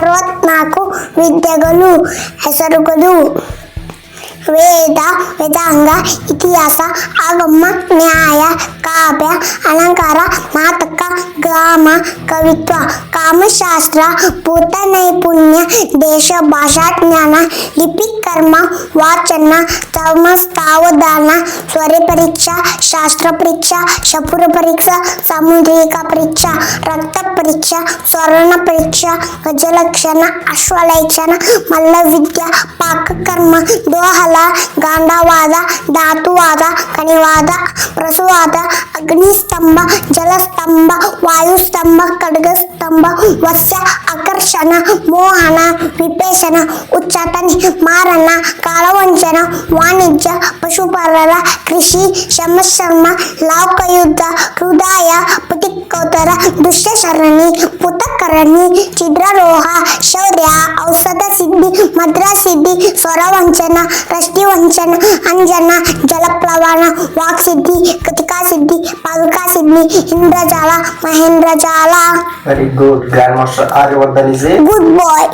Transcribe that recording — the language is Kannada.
ಅರವತ್ನಾಲ್ಕು ವಿದ್ಯೆಗಳು ಹೆಸರುಗಳು ವೇದ ವೇದಾಂಗ ಇತಿಹಾಸ ಆಗಮ ನ್ಯಾಯ ಕಾವ್ಯ ಅಲಂಕಾರ ನಾಟಕ ಗ್ರಾಮ ಕವಿತ್ವ ಕಾಮಶಾಸ್ತ್ರ ಭೂತ ನೈಪುಣ್ಯ ದೇಶ ಭಾಷಾ ಜ್ಞಾನ ಲಿಪಿ ಕರ್ಮ ವಾಚನ ಸಮಸ್ತಾವಧಾನ ಸ್ವರ ಪರೀಕ್ಷಾ ಶಾಸ್ತ್ರ ಪರೀಕ್ಷಾ ಶಪುರ ಪರೀಕ್ಷಾ ಸಾಮುದ್ರಿಕ ಪರೀಕ್ಷಾ ರಕ್ತ ಪರೀಕ್ಷಾ, ಸ್ವರ್ಣ ಪರೀಕ್ಷಾ, ಗಜಲಕ್ಷಣ ಅಶ್ವಲೇಖನ ಮಲ್ಲವಿದ್ಯಾ, ಪಾಕಕರ್ಮ, ದೋಹಲ, ಗಾಂಡವಾದ, ಧಾತುವಾದ, ಕಣಿವಾದ ಪ್ರಸುವಾದ ಅಗ್ನಿಸ್ತಂಭ, ಜಲಸ್ತಂಭ, ವಾಯುಸ್ತಂಭ, ಖಡ್ಗಸ್ತಂಭ, ವಸ್ಯ, ಆಕರ್ಷಣ, ಮೋಹನ, ವಿಪೇಶನ ಉಚ್ಚಾಟನೆ ಮಾರಣ ಕಾಳವಂಚನ ವಾಣಿಜ್ಯ ಪಶುಪಾಲನ ಕೃಷಿ, ಶಮಶರ್ಮ, ಲೌಕಯುದ್ಧ, ಹೃದಯ शिकवताना दृश्यशरणी पुटकरणी छिद्ररोह शौर्या औषध सिद्धी मद्रासिद्धी स्वरवंचन रष्टीवंचन अंजन जलप्लवण वाक्सिद्धि कृतिकासिद्धि पादुकासिद्धि इंद्रजाल महेंद्रजाल। Very good grand master Aryavardhan is a good boy